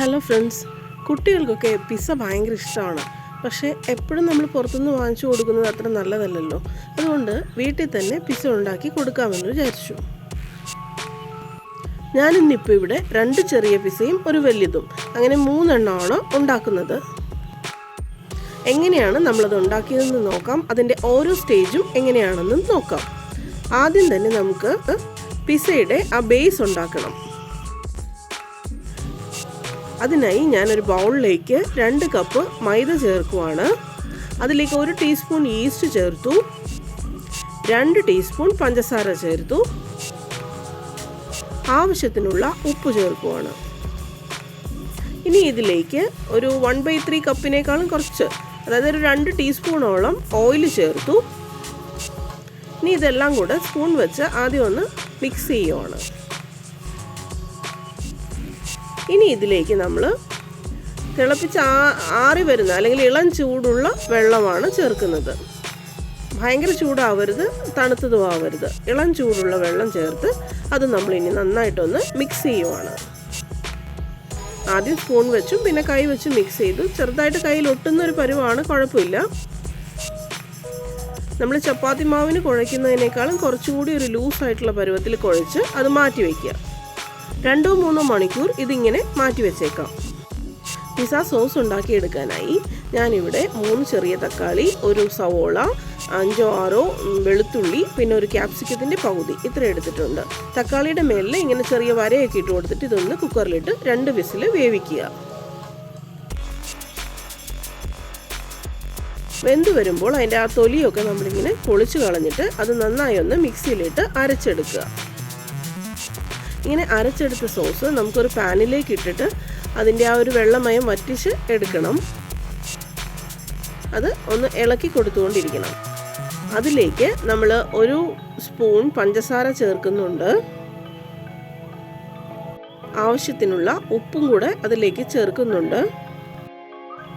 Hello friends കുട്ടികൾക്കൊക്കെ pizza ഭയങ്കര ഇഷ്ടമാണ്. പക്ഷേ എപ്പോഴും നമ്മൾ പുറത്തുനിന്ന് വാങ്ങിച്ചു കൊടുക്കുന്നത് അത്ര നല്ലതല്ലല്ലോ. അതുകൊണ്ട് വീട്ടിൽ തന്നെ പിസ്സ ഉണ്ടാക്കി കൊടുക്കാമെന്ന് വിചാരിച്ചു. ഞാനിന്നിപ്പോൾ ഇവിടെ രണ്ട് ചെറിയ പിസ്സയും ഒരു വലിയതും. അങ്ങനെ മൂന്നെണ്ണമാണ് ഉണ്ടാക്കുന്നത്. എങ്ങനെയാണ് നമ്മളത് ഉണ്ടാക്കിയതെന്ന് നോക്കാം. അതിന്റെ ഓരോ സ്റ്റേജും എങ്ങനെയാണെന്ന് നോക്കാം. ആദ്യം തന്നെ നമുക്ക് പിസ്സയുടെ ആ ബേസ് ഉണ്ടാക്കണം. അതിനായി ഞാനൊരു ബൗളിലേക്ക് രണ്ട് കപ്പ് മൈദ ചേർക്കുവാണ്. അതിലേക്ക് ഒരു ടീസ്പൂൺ ഈസ്റ്റ് ചേർത്തു. രണ്ട് ടീസ്പൂൺ പഞ്ചസാര ചേർത്തു. ആവശ്യത്തിനുള്ള ഉപ്പ് ചേർക്കുവാണ്. ഇനി ഇതിലേക്ക് ഒരു വൺ ബൈ ത്രീ കപ്പിനേക്കാളും കുറച്ച് അതായത് ഒരു രണ്ട് ടീസ്പൂണോളം ഓയിൽ ചേർത്തു. ഇനി ഇതെല്ലാം കൂടെ സ്പൂൺ വെച്ച് ആദ്യം ഒന്ന് മിക്സ് ചെയ്യുവാണ്. ഇനി ഇതിലേക്ക് നമ്മൾ തിളപ്പിച്ച് ആ ആറി വരുന്ന അല്ലെങ്കിൽ ഇളം ചൂടുള്ള വെള്ളമാണ് ചേർക്കുന്നത്. ഭയങ്കര ചൂടാവരുത് തണുത്തതും ആവരുത്. ഇളം ചൂടുള്ള വെള്ളം ചേർത്ത് അത് നമ്മൾ ഇനി നന്നായിട്ടൊന്ന് മിക്സ് ചെയ്യുവാണ്. ആദ്യം സ്പൂൺ വെച്ചും പിന്നെ കൈ വെച്ച് മിക്സ് ചെയ്തു. ചെറുതായിട്ട് കയ്യിൽ ഒട്ടുന്ന ഒരു പരുവാണ് കുഴപ്പമില്ല. നമ്മൾ ചപ്പാത്തി മാവിന് കുഴയ്ക്കുന്നതിനേക്കാളും കുറച്ചുകൂടി ഒരു ലൂസായിട്ടുള്ള പരുവത്തിൽ കുഴച്ച് അത് മാറ്റി വയ്ക്കുക രണ്ടോ മൂന്നോ മണിക്കൂർ ഇതിങ്ങനെ മാറ്റി വെച്ചേക്കാം. പിസ സോസ് ഉണ്ടാക്കിയെടുക്കാനായി ഞാനിവിടെ മൂന്ന് ചെറിയ തക്കാളി ഒരു സവോള അഞ്ചോ ആറോ വെളുത്തുള്ളി പിന്നെ ഒരു ക്യാപ്സിക്കത്തിന്റെ പകുതി ഇത്ര എടുത്തിട്ടുണ്ട്. തക്കാളിയുടെ മേലിൽ ഇങ്ങനെ ചെറിയ വരയൊക്കെ ഇട്ട് കൊടുത്തിട്ട് ഇതൊന്ന് കുക്കറിലിട്ട് രണ്ട് വിസിൽ വേവിക്കുക. വെന്ത് വരുമ്പോൾ അതിന്റെ ആ തൊലിയൊക്കെ നമ്മളിങ്ങനെ പൊളിച്ച് കളഞ്ഞിട്ട് അത് നന്നായി ഒന്ന് മിക്സിയിലിട്ട് അരച്ചെടുക്കുക. ഇങ്ങനെ അരച്ചെടുത്ത സോസ് നമുക്കൊരു പാനിലേക്ക് ഇട്ടിട്ട് അതിന്റെ ആ ഒരു വെള്ളമയം വറ്റിച്ച് എടുക്കണം. അത് ഒന്ന് ഇളക്കി കൊടുത്തുകൊണ്ടിരിക്കണം. അതിലേക്ക് നമ്മൾ ഒരു സ്പൂൺ പഞ്ചസാര ചേർക്കുന്നുണ്ട്. ആവശ്യത്തിനുള്ള ഉപ്പും കൂടെ അതിലേക്ക് ചേർക്കുന്നുണ്ട്.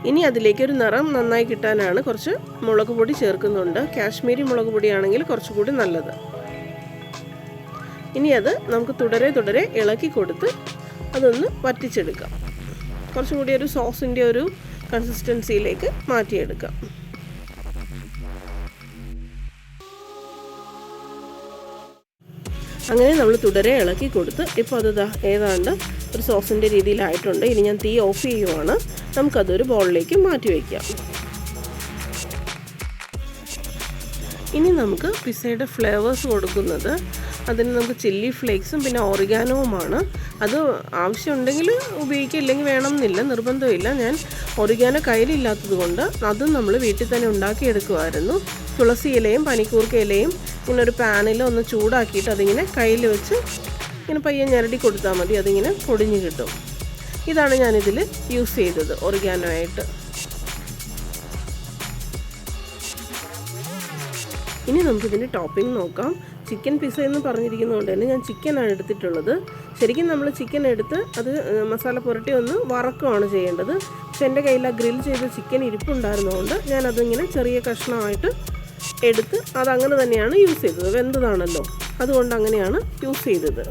ഇനി അതിലേക്ക് ഒരു നിറം നന്നായി കിട്ടാനാണ് കുറച്ച് മുളക് പൊടി ചേർക്കുന്നുണ്ട്. കാശ്മീരി മുളക് പൊടിയാണെങ്കിൽ കുറച്ചുകൂടി നല്ലത്. ഇനി അത് നമുക്ക് തുടരെ തുടരെ ഇളക്കി കൊടുത്ത് അതൊന്ന് വറ്റിച്ചെടുക്കാം. കുറച്ചും കൂടി ഒരു സോസിന്റെ ഒരു കൺസിസ്റ്റൻസിയിലേക്ക് മാറ്റിയെടുക്കാം. അങ്ങനെ നമ്മൾ തുടരെ ഇളക്കി കൊടുത്ത് ഇപ്പോൾ അത് ഏതാണ്ട് ഒരു സോസിന്റെ രീതിയിലായിട്ടുണ്ട്. ഇനി ഞാൻ തീ ഓഫ് ചെയ്യുവാണ്. നമുക്കതൊരു ബോളിലേക്ക് മാറ്റി വയ്ക്കാം. ഇനി നമുക്ക് പിസയുടെ ഫ്ലേവേഴ്സ് കൊടുക്കുന്നത് അതിന് നമുക്ക് ചില്ലി ഫ്ലേക്സും പിന്നെ ഒറിഗാനോവുമാണ് അത് ആവശ്യമുണ്ടെങ്കിൽ ഉപയോഗിക്കുക ഇല്ലെങ്കിൽ വേണമെന്നില്ല നിർബന്ധമില്ല. ഞാൻ ഒറിഗാനോ കയ്യിലില്ലാത്തത് കൊണ്ട് അതും നമ്മൾ വീട്ടിൽ തന്നെ ഉണ്ടാക്കിയെടുക്കുമായിരുന്നു. തുളസി ഇലയും പനിക്കൂർക്ക ഇലയും ഇങ്ങനെ ഒരു പാനിൽ ഒന്ന് ചൂടാക്കിയിട്ട് അതിങ്ങനെ കയ്യിൽ വെച്ച് ഇങ്ങനെ പയ്യെ ഞരടി കൊടുത്താൽ മതി. അതിങ്ങനെ പൊടിഞ്ഞ് കിട്ടും. ഇതാണ് ഞാനിതിൽ യൂസ് ചെയ്തത് ഒറിഗാനോ ആയിട്ട്. ഇനി നമുക്കിതിന്റെ ടോപ്പിംഗ് നോക്കാം. ചിക്കൻ പിസ്സ എന്ന് പറഞ്ഞിരിക്കുന്നതുകൊണ്ട് തന്നെ ഞാൻ ചിക്കനാണ് എടുത്തിട്ടുള്ളത്. ശരിക്കും നമ്മൾ ചിക്കൻ എടുത്ത് അത് മസാല പുരട്ടി ഒന്ന് വറക്കുകയാണ് ചെയ്യേണ്ടത്. പക്ഷെ എന്റെ കയ്യിൽ ആ ഗ്രിൽ ചെയ്ത ചിക്കൻ ഇരിപ്പുണ്ടായിരുന്നതുകൊണ്ട് ഞാൻ അതിങ്ങനെ ചെറിയ കഷ്ണമായിട്ട് എടുത്ത് അതങ്ങനെ തന്നെയാണ് യൂസ് ചെയ്തത്. വെന്തതാണല്ലോ. അതുകൊണ്ട് അങ്ങനെയാണ് യൂസ് ചെയ്തത്.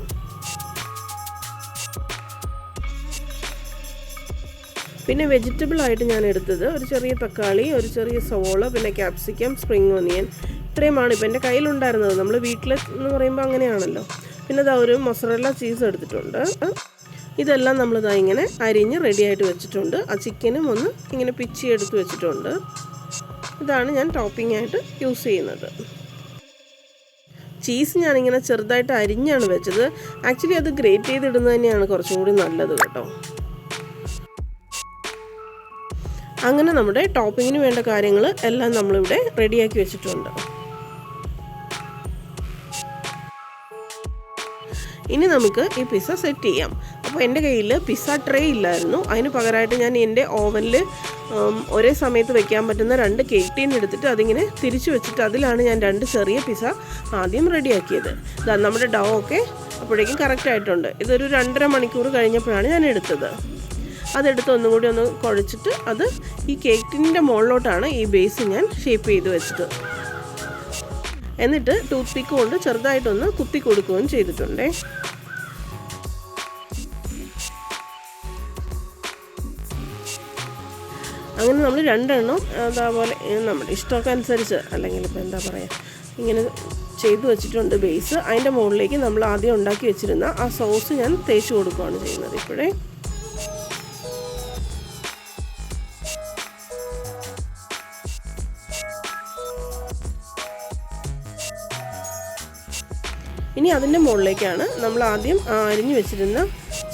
പിന്നെ വെജിറ്റബിൾ ആയിട്ട് ഞാൻ എടുത്തത് ഒരു ചെറിയ തക്കാളി ഒരു ചെറിയ സവോള പിന്നെ ക്യാപ്സിക്കം സ്പ്രിങ് ഒനിയൻ ഇത്രയുമാണ്. ഇപ്പം എന്റെ കയ്യിലുണ്ടായിരുന്നത്. നമ്മൾ വീട്ടിൽ എന്ന് പറയുമ്പോൾ അങ്ങനെയാണല്ലോ. പിന്നെ ഇതാ ഒരു മൊസറല്ല ചീസ് എടുത്തിട്ടുണ്ട്. ഇതെല്ലാം നമ്മൾ നമ്മളിതാ ഇങ്ങനെ അരിഞ്ഞ് റെഡിയായിട്ട് വെച്ചിട്ടുണ്ട്. ആ ചിക്കനും ഒന്ന് ഇങ്ങനെ പിച്ചി എടുത്ത് വെച്ചിട്ടുണ്ട്. ഇതാണ് ഞാൻ ടോപ്പിംഗ് ആയിട്ട് യൂസ് ചെയ്യുന്നത്. ചീസ് ഞാനിങ്ങനെ ചെറുതായിട്ട് അരിഞ്ഞാണ് വെച്ചത്. ആക്ച്വലി അത് ഗ്രേറ്റ് ചെയ്തിടുന്നത് തന്നെയാണ് കുറച്ചും കൂടി നല്ലത് കേട്ടോ. അങ്ങനെ നമ്മുടെ ടോപ്പിങ്ങിന് വേണ്ട കാര്യങ്ങൾ എല്ലാം നമ്മളിവിടെ റെഡിയാക്കി വെച്ചിട്ടുണ്ട്. ഇനി നമുക്ക് ഈ പിസ്സ സെറ്റ് ചെയ്യാം. അപ്പോൾ എന്റെ കയ്യിൽ പിസ്സ ട്രേ ഇല്ലായിരുന്നു. അതിന് പകരമായിട്ട് ഞാൻ എന്റെ ഓവനിൽ ഒരേ സമയത്ത് വെക്കാൻ പറ്റുന്ന രണ്ട് കേക്ക് ടീൻ എടുത്തിട്ട് അതിങ്ങനെ തിരിച്ചു വെച്ചിട്ട് അതിലാണ് ഞാൻ രണ്ട് ചെറിയ പിസ്സ ആദ്യം റെഡിയാക്കിയത് ഇതാ നമ്മുടെ ഡോ ഒക്കെ അപ്പോഴേക്കും കറക്റ്റ് ആയിട്ടുണ്ട്. ഇതൊരു രണ്ടര മണിക്കൂർ കഴിഞ്ഞപ്പോഴാണ് ഞാൻ എടുത്തത്. അതെടുത്ത് ഒന്നും കൂടി ഒന്ന് കുഴച്ചിട്ട് അത് ഈ കേക്ക് ടിന്നിന്റെ മുകളിലോട്ടാണ് ഈ ബേസ് ഞാൻ ഷേപ്പ് ചെയ്ത് വെച്ചത്. എന്നിട്ട് ടൂത്ത് പിക്ക് കൊണ്ട് ചെറുതായിട്ടൊന്ന് കുത്തി കൊടുക്കുകയും ചെയ്തിട്ടുണ്ട്. അങ്ങനെ നമ്മൾ രണ്ടെണ്ണം അതേപോലെ നമ്മുടെ ഇഷ്ടക്കനുസരിച്ച് അല്ലെങ്കിൽ ഇപ്പോൾ എന്താ പറയുക ഇങ്ങനെ ചെയ്തു വെച്ചിട്ടുണ്ട് ബേസ് അതിന്റെ മുകളിലേക്ക് നമ്മൾ ആദ്യം ഉണ്ടാക്കി വെച്ചിരുന്ന ആ സോസ് ഞാൻ തേച്ച് കൊടുക്കുകയാണ് ചെയ്യുന്നത് ഇപ്പോഴേ. ഇനി അതിന്റെ മുകളിലേക്കാണ് നമ്മൾ ആദ്യം അരിഞ്ഞു വെച്ചിരുന്ന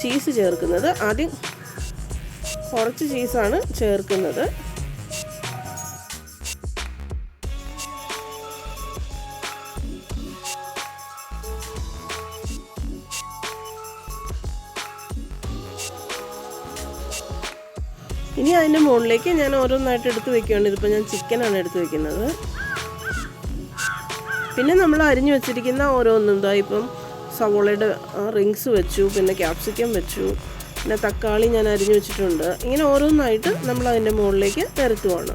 ചീസ് ചേർക്കുന്നത്. ആദ്യം കുറച്ച് ചീസാണ് ചേർക്കുന്നത്. ഇനി അതിന്റെ മുകളിലേക്ക് ഞാൻ ഓരോന്നായിട്ട് എടുത്ത് വെക്കുകയാണ്. ഇതിപ്പോൾ ഞാൻ ചിക്കനാണ് എടുത്ത് വെക്കുന്നത്. പിന്നെ നമ്മൾ അരിഞ്ഞു വെച്ചിരിക്കുന്ന ഓരോന്നും ഇതാ ഇപ്പം സവോളയുടെ റിങ്സ് വെച്ചു പിന്നെ ക്യാപ്സിക്കം വെച്ചു പിന്നെ തക്കാളി ഞാൻ അരിഞ്ഞു വെച്ചിട്ടുണ്ട്. ഇങ്ങനെ ഓരോന്നായിട്ട് നമ്മൾ അതിന്റെ മുകളിലേക്ക് നിരത്തുവാണ്.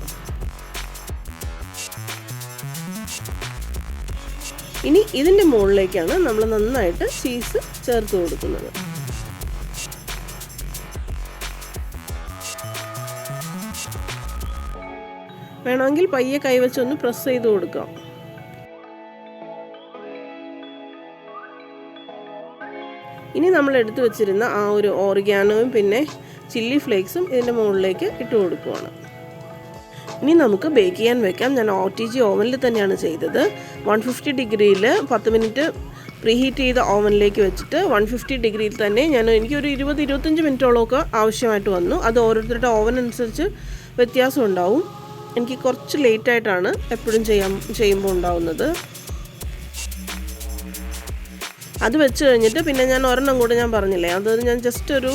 ഇനി ഇതിന്റെ മുകളിലേക്കാണ് നമ്മൾ നന്നായിട്ട് ചീസ് ചേർത്ത് കൊടുക്കുന്നത്. വേണമെങ്കിൽ പയ്യെ കൈവച്ചൊന്ന് പ്രസ് ചെയ്ത് കൊടുക്കാം. ഇനി നമ്മൾ എടുത്തു വെച്ചിരുന്ന ആ ഒരു ഓറിഗാനോയും പിന്നെ ചില്ലി ഫ്ലേക്സും ഇതിന്റെ മുകളിലേക്ക് ഇട്ട് കൊടുക്കുവാണ്. ഇനി നമുക്ക് ബേക്ക് ചെയ്യാൻ വെക്കാം. ഞാൻ ഒ ടി ജി ഓവനിൽ തന്നെയാണ് ചെയ്തത്. വൺ ഫിഫ്റ്റി ഡിഗ്രിയിൽ പത്ത് മിനിറ്റ് പ്രീഹീറ്റ് ചെയ്ത ഓവനിലേക്ക് വെച്ചിട്ട് വൺ ഫിഫ്റ്റി ഡിഗ്രിയിൽ തന്നെ ഞാൻ എനിക്കൊരു ഇരുപത് ഇരുപത്തഞ്ച് മിനിറ്റോളമൊക്കെ ആവശ്യമായിട്ട് വന്നു. അത് ഓരോരുത്തരുടെ ഓവൻ അനുസരിച്ച് വ്യത്യാസം ഉണ്ടാവും. എനിക്ക് കുറച്ച് ലേറ്റായിട്ടാണ് എപ്പോഴും ചെയ്യാൻ ചെയ്യുമ്പോൾ ഉണ്ടാവുന്നത്. അത് വെച്ച് കഴിഞ്ഞിട്ട് പിന്നെ ഞാൻ ഒരെണ്ണം കൂടെ ഞാൻ പറഞ്ഞില്ലേ? അത് ഞാൻ ജസ്റ്റ് ഒരു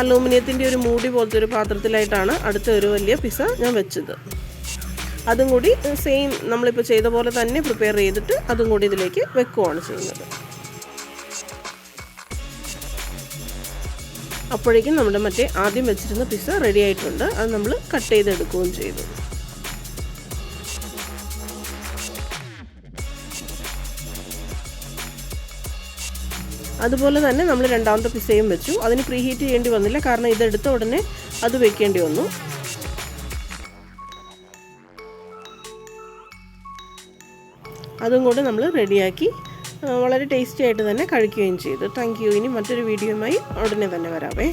അലൂമിനിയത്തിന്റെ ഒരു മൂടി പോലത്തെ ഒരു പാത്രത്തിലായിട്ടാണ് അടുത്ത ഒരു വലിയ പിസ ഞാൻ വെച്ചത്. അതും കൂടി സെയിം നമ്മളിപ്പോൾ ചെയ്ത പോലെ തന്നെ പ്രിപ്പയർ ചെയ്തിട്ട് അതും കൂടി ഇതിലേക്ക് വെക്കുവാണ് ചെയ്യുന്നത്. അപ്പോഴേക്കും നമ്മുടെ മറ്റേ ആദ്യം വെച്ചിരുന്ന പിസ്സ റെഡി ആയിട്ടുണ്ട്. അത് നമ്മൾ കട്ട് ചെയ്തെടുക്കുകയും ചെയ്തു. അതുപോലെ തന്നെ നമ്മൾ രണ്ടാമത്തെ പിസയും വെച്ചു. അതിന് പ്രീ ഹീറ്റ് ചെയ്യേണ്ടി വന്നില്ല. കാരണം ഇതെടുത്ത ഉടനെ അത് വെക്കേണ്ടി വന്നു. അതും കൂടെ നമ്മൾ റെഡിയാക്കി വളരെ ടേസ്റ്റി ആയിട്ട് തന്നെ കഴിക്കുകയും ചെയ്തു. Thank you. ഇനി മറ്റൊരു വീഡിയോയുമായി ഉടനെ തന്നെ വരാവേ.